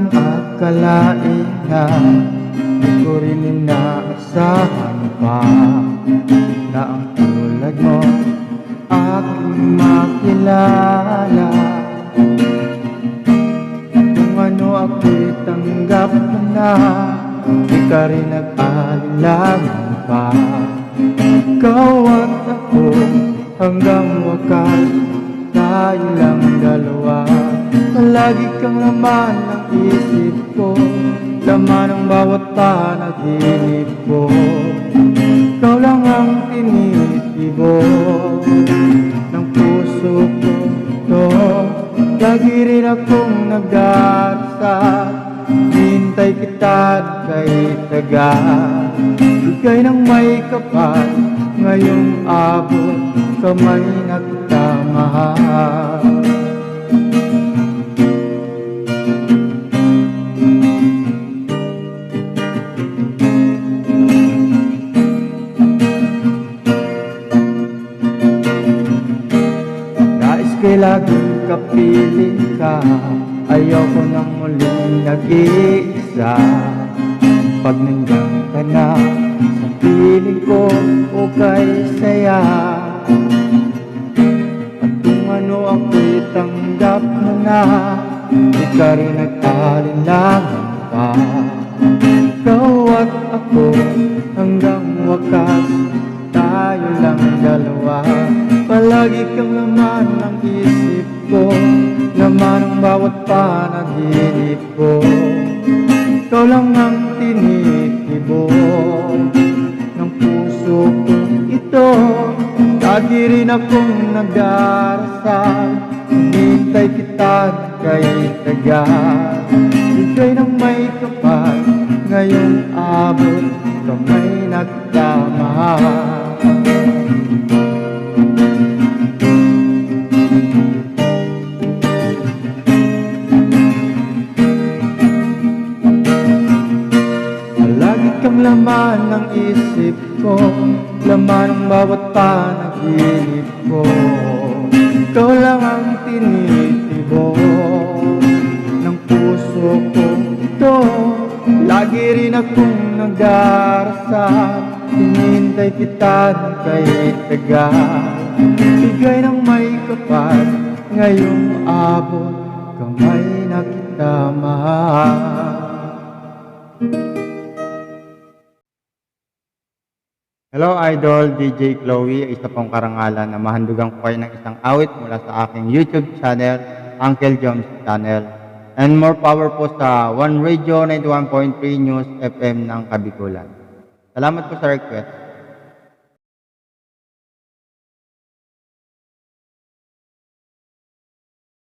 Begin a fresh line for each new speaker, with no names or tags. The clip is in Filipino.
ang akalain na Di ko rin inaasahan pa Na ang tulad mo aking makilala. Kung ano ako'y tanggap na Di ka rin nag-alinlangan pa. Ikaw at ako hanggang wakas Tayo lang dalawa. Palagi kang laman ng isip ko Laman ng bawat panaginip ko. Ikaw lang ang tinitibo Ng puso ko. To Lagi rin akong nagdarasal. Hintay kita kay taga. Bigay ng may kapal Ngayong abot Kamay na laging kapiling ka Ayoko nang muling nag-iisa. Pag nandiyan ka na Sa piling ko okay saya. At kung ano ako'y tanggap mo na Di ka rin nag-alinlangan pa. Ikaw at ako hanggang wakas Tayo lang dalawa. Palagi kang laman ng isip ko Laman ng bawat panaginip ko. Ikaw lang ang tinitibo Ng puso ko ito. Lagi rin akong nagdarasal Hinintay kita kay tagal. Bigay ng may kapal Ngayong abot Kamay nagtamahal Lagi kang laman ng isip ko Laman ng bawat panaginip ko. Ikaw lang ang tinitibo Ng puso ko. Ito Lagi rin akong nagdarasal Hinintay kita kay tagal Bigay ng may kapal Ngayong abot Kamay na kita mahal Hello Idol, DJ Chloe, isa pong karangalan na mahandugan ko kayo ng isang awit mula sa aking YouTube channel, Uncle Jones Channel. And more power po sa One Radio 91.3 News FM ng Kabikulan. Salamat po sa request.